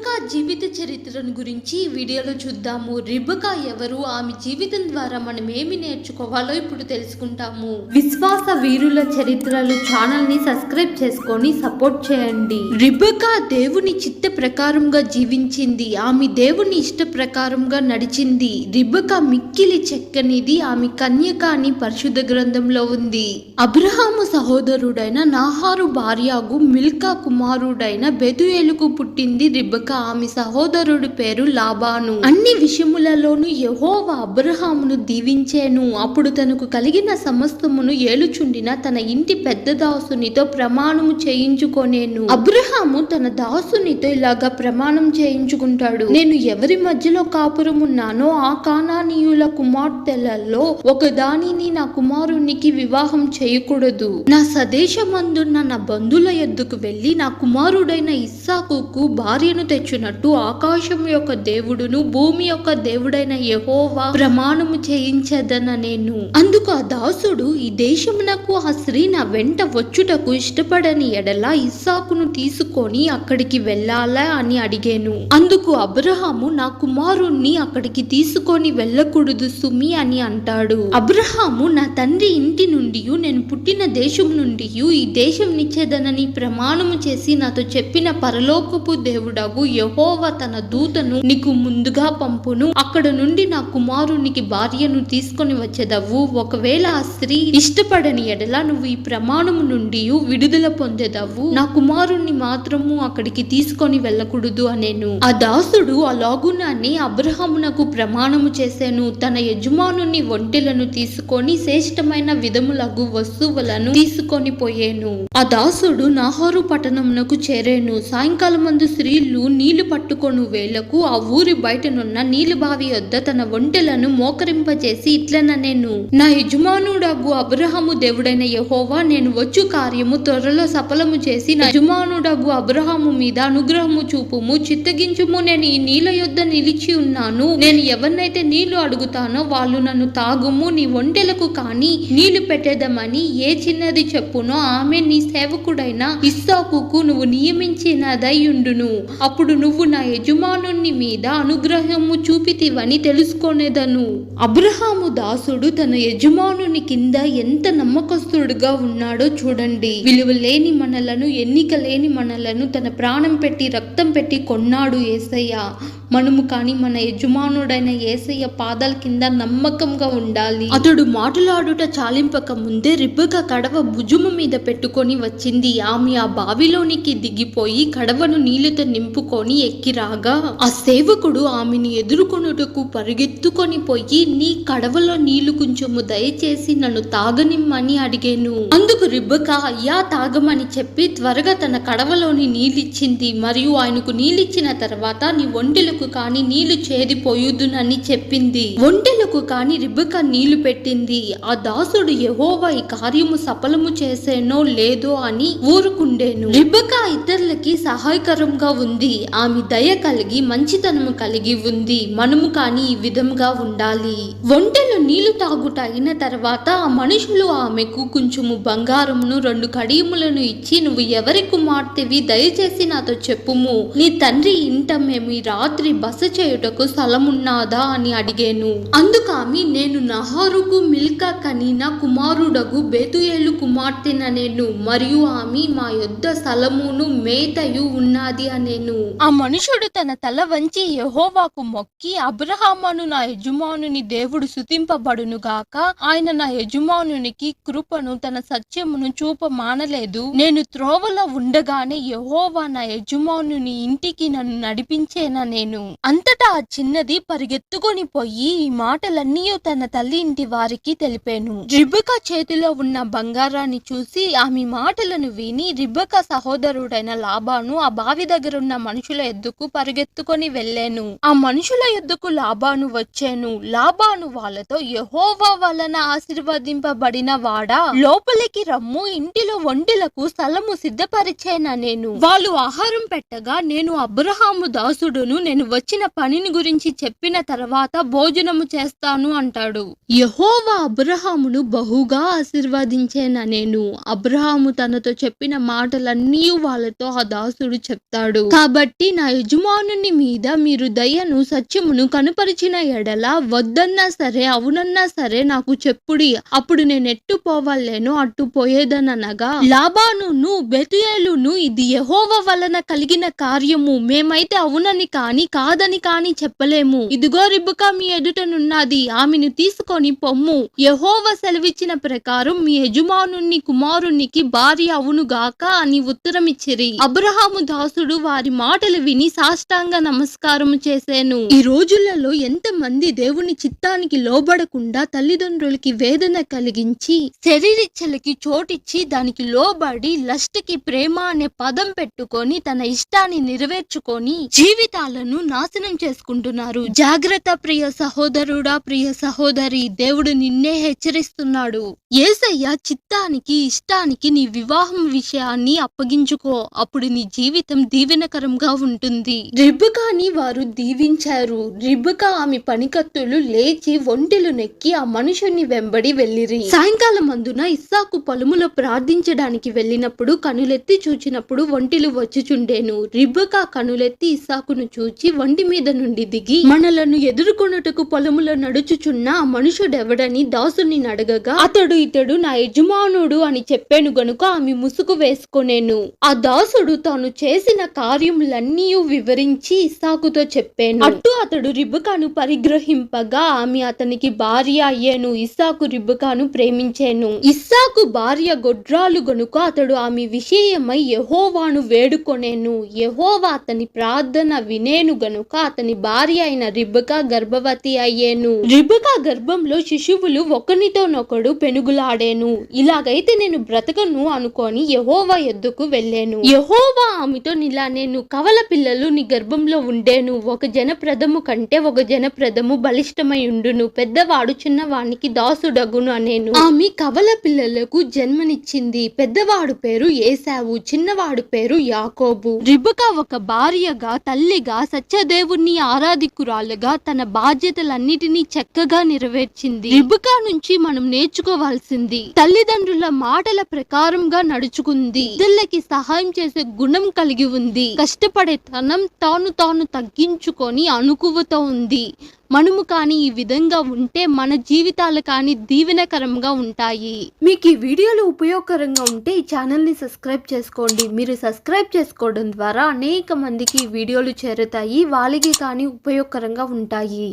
రిబ్బకా జీవిత చరిత్రను గురించి వీడియోలో చూద్దాము. రిబ్బకా ఎవరు? ఆమె జీవితం ద్వారా మనం ఏమి నేర్చుకోవాలో ఇప్పుడు తెలుసుకుంటాము. విశ్వాస వీరుల చరిత్రలు ఛానల్ని సబ్స్క్రైబ్ చేసుకొని సపోర్ట్ చేయండి. రిబ్బకా దేవుని చిత్త ప్రకారంగా జీవించింది. ఆమె దేవుని ఇష్ట ప్రకారంగా నడిచింది. రిబ్బకా మిక్కిలి చెక్కనిది ఆమె కన్యక అని పరిశుద్ధ గ్రంథంలో ఉంది. అబ్రహాము సహోదరుడైన నాహారు భార్యకు మిల్కా కుమారుడైన బెతుయేలుకు పుట్టింది రిబ్బక ఆమె సహోదరుడి పేరు లాబాను. అన్ని విషయములలోనూ యెహోవా అబ్రహామును దీవించేను. అప్పుడు తనకు కలిగిన సమస్తమును ఏలుచుండిన తన ఇంటి పెద్ద దాసునితో ప్రమాణము చేయించుకొనేను. అబ్రహాము తన దాసునితో ఇలాగా ప్రమాణం చేయించుకుంటాడు. నేను ఎవరి మధ్యలో కాపురమున్నానో ఆ కానానీయుల కుమార్తెలలో ఒక దానిని నా కుమారునికి వివాహం చేయకూడదు. నా సదేశమందున్న నా బంధువుల ఎద్దుకు వెళ్ళి నా కుమారుడైన ఇస్సాకుకు భార్యను తెచ్చినట్టు ఆకాశం యొక్క దేవుడును భూమి యొక్క దేవుడైన యహోవా ప్రమాణము చేయించదన నేను. అందుకు ఆ దాసుడు ఈ దేశమునకు ఆ స్త్రీ నా వెంట వచ్చుటకు ఇష్టపడని ఎడల ఇస్సాకును తీసుకొని అక్కడికి వెళ్ళాలా అని అడిగాను. అందుకు అబ్రహాము నా కుమారుణ్ణి అక్కడికి తీసుకొని వెళ్ళకూడదు సుమి అని అంటాడు. అబ్రహాము నా తండ్రి ఇంటి నుండి నేను పుట్టిన దేశం నుండి ఈ దేశం నిచ్చేదనని ప్రమాణము చేసి నాతో చెప్పిన పరలోకపు దేవుడగు యహోవ తన దూతను నీకు ముందుగా పంపును. అక్కడ నుండి నా కుమారునికి భార్యను తీసుకొని వచ్చేదవు. ఒకవేళ ఆ స్త్రీ ఇష్టపడని ఎడల నువ్వు ఈ ప్రమాణము నుండి విడుదల పొందేదవు. నా కుమారుణ్ణి మాత్రము అక్కడికి తీసుకొని వెళ్ళకూడదు అనేను. ఆ దాసుడు అలాగునని అబ్రహమునకు ప్రమాణము చేశాను తన యజమానుని ఒంటెలను తీసుకొని శ్రేష్టమైన విధములగు వస్తువులను తీసుకొని పోయేను. ఆ దాసుడు నాహారు పట్టణమునకు చేరాను. సాయంకాలం మందు స్త్రీలు నీళ్ళు పట్టుకొని వేళకు ఆ ఊరి బయటనున్న నీళ్ళు బావి వద్ద తన ఒంటెలను మోకరింపజేసి ఇట్లన నేను నా యజమానుడగు అబ్రహము దేవుడైన యహోవా నేను వచ్చు కార్యము త్వరలో సఫలము చేసి నా యజమానుడగు అబ్రహము మీద అనుగ్రహము చూపుము చిత్తగించుము. నేను ఈ నీళ్ళ యొద్ద నిలిచి ఉన్నాను. నేను ఎవరినైతే నీళ్ళు అడుగుతానో వాళ్ళు నన్ను తాగుము. నీ ఒంటెలకు కాని నీళ్ళు పెట్టేదమని ఏ చిన్నది చెప్పునో ఆమె నీ సేవకుడైన ఇస్సాకుకు నువ్వు నియమించినదై అయ్యుండును అప్పుడు నువ్వు నా యజమానుని మీద అనుగ్రహము చూపితివని తెలుసుకొనేదను. అబ్రహాము దాసుడు తన యజమానుని కింద ఎంత నమ్మకస్తుడుగా ఉన్నాడో చూడండి. విలువ లేని మనలను ఎన్నిక లేని మనలను తన ప్రాణం పెట్టి రక్తం పెట్టి కొన్నాడు ఏసయ్య. మనము కానీ మన యజమానుడైన ఏసయ్య పాదాల కింద నమ్మకంగా ఉండాలి. అతడు మాట్లాడుట చాలింపక ముందే రిబ్బక కడవ భుజము మీద పెట్టుకొని వచ్చింది. ఆమె ఆ బావిలోనికి దిగిపోయి కడవ పడవను నీళ్ళతో నింపుకొని ఎక్కి రాగా ఆ సేవకుడు ఆమెను ఎదుర్కొనుటకు పరిగెత్తుకొని పోయి నీ కడవలో నీళ్ళు కొంచెము దయచేసి నన్ను తాగనిమ్మని అడిగాను. అందుకు రిబ్బక అయ్యా తాగమని చెప్పి త్వరగా తన కడవలోని నీళ్ళిచ్చింది. మరియు ఆయనకు నీళ్ళిచ్చిన తర్వాత నీ ఒంటెలకు కాని నీళ్ళు చేరిపోయుదునని చెప్పింది. ఒంటెలకు కాని రిబ్బక నీళ్ళు పెట్టింది. ఆ దాసుడు యెహోవా ఈ కార్యము సఫలము చేసేనో లేదో అని ఊరుకుండేను. రిబ్బక ఇతరులకి సహాయకరంగా ఉంది. ఆమె దయ కలిగి మంచితనము కలిగి ఉంది. మనము కాని ఈ విధంగా ఉండాలి. ఒంటెలు నీళ్ళు తాగుట అయిన తర్వాత ఆ మనుషులు ఆమెకు కొంచెము బంగారమును రెండు కడియములను ఇచ్చి నువ్వు ఎవరి కుమార్తెవి? దయచేసి నాతో చెప్పుము. నీ తండ్రి ఇంట మేము ఈ రాత్రి బస చేయుటకు స్థలమున్నాదా? అని అడిగాను. అందుకామి నేను నహారుకు మిల్కా కనీన కుమారుడగు బేతుయేలు కుమార్తెన నేను మరియు ఆమె మా యొద్ద స్థలమును మేతయు ఉన్నది అనేను ఆ మనుషుడు తన తల వంచి యహోవాకు మొక్కి అబ్రహామును నా యజమానుని దేవుడు సుతింపబడును గాక. ఆయన నా యజమానునికి కృపను తన సత్యమును చూప మానలేదు నేను త్రోవలో ఉండగానే యహోవా నా యజమానుని ఇంటికి నన్ను నడిపించేనా నేను? అంతటా ఆ చిన్నది పరిగెత్తుకొని పోయి ఈ మాటలన్నీ తన తల్లి ఇంటి వారికి తెలిపాను. రిబ్బక చేతిలో ఉన్న బంగారాన్ని చూసి ఆమె మాటలను విని రిబ్బక సహోదరుడైన లాభాను ఆ బావి దగ్గర ఉన్న మనుషుల ఎద్దుకు పరిగెత్తుకొని వెళ్ళాను. ఆ మనుషుల ఎద్దుకు లాభాను వచ్చాను. లాభాను వాళ్ళతో యహోవా వలన ఆశీర్వదింపబడిన వాడా? లోపలికి రమ్ము ఇంటిలో ఒంటిలకు స్థలము సిద్ధపరిచేనా నేను? వాళ్ళు ఆహారం పెట్టగా నేను అబ్రహాము దాసుడును నేను వచ్చిన పనిని గురించి చెప్పిన తర్వాత భోజనము చేస్తాను అంటాడు. యహోవా అబ్రహామును బహుగా ఆశీర్వదించేన నేను? అబ్రహాము తనతో చెప్పిన మాటలన్నీ వాళ్ళతో ఆ దాసుడు చెప్తాడు. కాబట్టి నా యజమానుని మీద మీరు దయను సత్యమును కనుపరిచిన ఎడల వద్దన్నా సరే అవునన్నా సరే నాకు చెప్పుడి. అప్పుడు నేను ఎట్టు పోవాలేను అట్టు పోయేదనగా లాభానును బెతుయేలును ఇది యహోవ వలన కలిగిన కార్యము. మేమైతే అవునని కాని కాదని కాని చెప్పలేము. ఇదిగో రిబుక మీ ఎదుటనున్నది ఆమెను తీసుకొని పొమ్ము. యహోవ సెలవిచ్చిన ప్రకారం మీ యజమానుని కుమారునికి భార్య అవును గాక అని ఉత్తరమిచ్చిరి. అబ్రహాము దాసుడు వారి మాటలు విని సాష్టాంగ నమస్కారం చేశాను ఈ రోజులలో ఎంత మంది దేవుని చిత్తానికి లోబడకుండా తల్లిదండ్రులకి వేదన కలిగించి శరీరిచ్చలకి చోటిచ్చి దానికి లోబడి లస్ట్కి ప్రేమ అనే పదం పెట్టుకొని తన ఇష్టాన్ని నెరవేర్చుకొని జీవితాలను నాశనం చేసుకుంటున్నారు. జాగ్రత్త ప్రియ సహోదరుడా ప్రియ సహోదరి దేవుడు నిన్నే హెచ్చరిస్తున్నాడు. ఏసయ్య చిత్తానికి ఇష్టానికి నీ వివాహం విషయాన్ని అప్పగించుకో. అప్పుడు నీ జీవితం దీవెనకరంగా ఉంటుంది. రిబ్బకాని వారు దీవించారు. రిబ్బక ఆమె పనికత్తులు లేచి ఒంటెలు నెక్కి ఆ మనుషుని వెంబడి వెళ్ళిరి. సాయంకాలం అందున ఇస్సాకు పొలములో ప్రార్థించడానికి వెళ్ళినప్పుడు కనులెత్తి చూచినప్పుడు ఒంటిలు వచ్చిచుండేను. రిబ్బక కనులెత్తి ఇస్సాకును చూచి వంటి మీద నుండి దిగి మనలను ఎదుర్కొనుటకు పొలములో నడుచుచున్న ఆ మనుషుడెవడని దాసుని అడగగా అతడు ఇతడు నా యజమానుడు అని చెప్పాను గనుక ఆమె ముసుగు వేసుకొనేను. ఆ దాసుడు తాను చేసిన కార్యములన్నీ వివరించి ఇస్సాకుతో చెప్పాను. అట్టు అతడు రిబుకాను పరిగ్రహింపగా ఆమె అతనికి భార్య అయ్యాను ఇస్సాకు రిబుకాను ప్రేమించాను. ఇస్సాకు భార్య గొడ్రాలు గనుక అతడు ఆమె విషయమై యహోవాను వేడుకొనేను. యహోవా అతని ప్రార్థన వినేను గనుక అతని భార్య అయిన రిబ్బక గర్భవతి అయ్యాను. రిబుకా గర్భంలో శిశువులు ఒకనితోనొకడు పెనుగులాడాను. ఇలాగైతే నేను బ్రతకను అనుకొని యహోవా ఎద్దుకు వెళ్ళాను. యహోవా ఆమెతో ఇలా నేను కవల పిల్లలు నీ గర్భంలో ఉండేను. ఒక జనప్రదము కంటే ఒక జనప్రదము బలిష్టమై ఉండును. పెద్దవాడు చిన్నవానికి దాసుడగును అనేను ఆమె కవల పిల్లలకు జన్మనిచ్చింది. పెద్దవాడు పేరు ఏసావు చిన్నవాడు పేరు యాకోబు. రిబుకా ఒక భార్యగా తల్లిగా సత్యదేవుని ఆరాధికురాలుగా తన బాధ్యతలన్నిటినీ చక్కగా నెరవేర్చింది. రిబుకా నుంచి మనం నేర్చుకోవాల్సింది తల్లిదండ్రుల మాటల ప్రకారంగా నడుచుకుంది. ఇతరులకి సహాయం చేసే గుణం కలిగి ఉంది. కష్టపడే తనం తాను తాను తగ్గించుకొని అనుకువతో ఉంది. మనము కానీ ఈ విధంగా ఉంటే మన జీవితాలు కానీ దీవెనకరంగా ఉంటాయి. మీకు ఈ వీడియోలు ఉపయోగకరంగా ఉంటే ఈ ఛానల్ని సబ్స్క్రైబ్ చేసుకోండి. మీరు సబ్స్క్రైబ్ చేసుకోవడం ద్వారా అనేక మందికి ఈ వీడియోలు చేరుతాయి. వాళ్ళకి కానీ ఉపయోగకరంగా ఉంటాయి.